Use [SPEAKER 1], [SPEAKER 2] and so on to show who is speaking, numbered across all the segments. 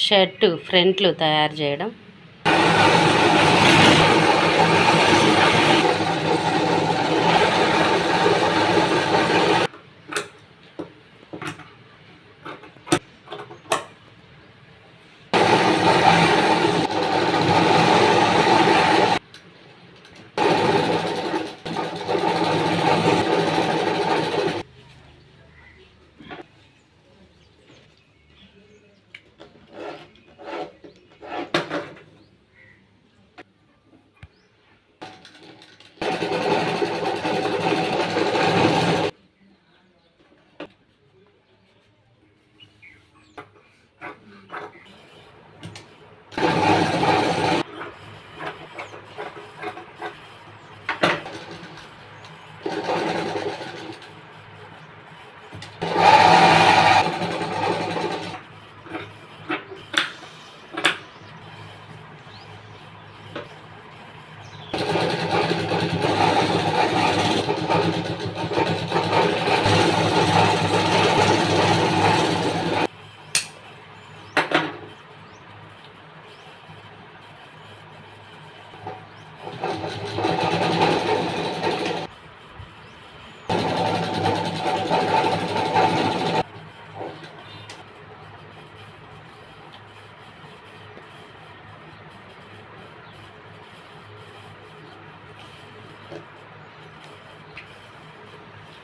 [SPEAKER 1] Shirt ఫ్రంట్లు తయారు చేయడం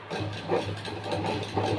[SPEAKER 1] Thank you.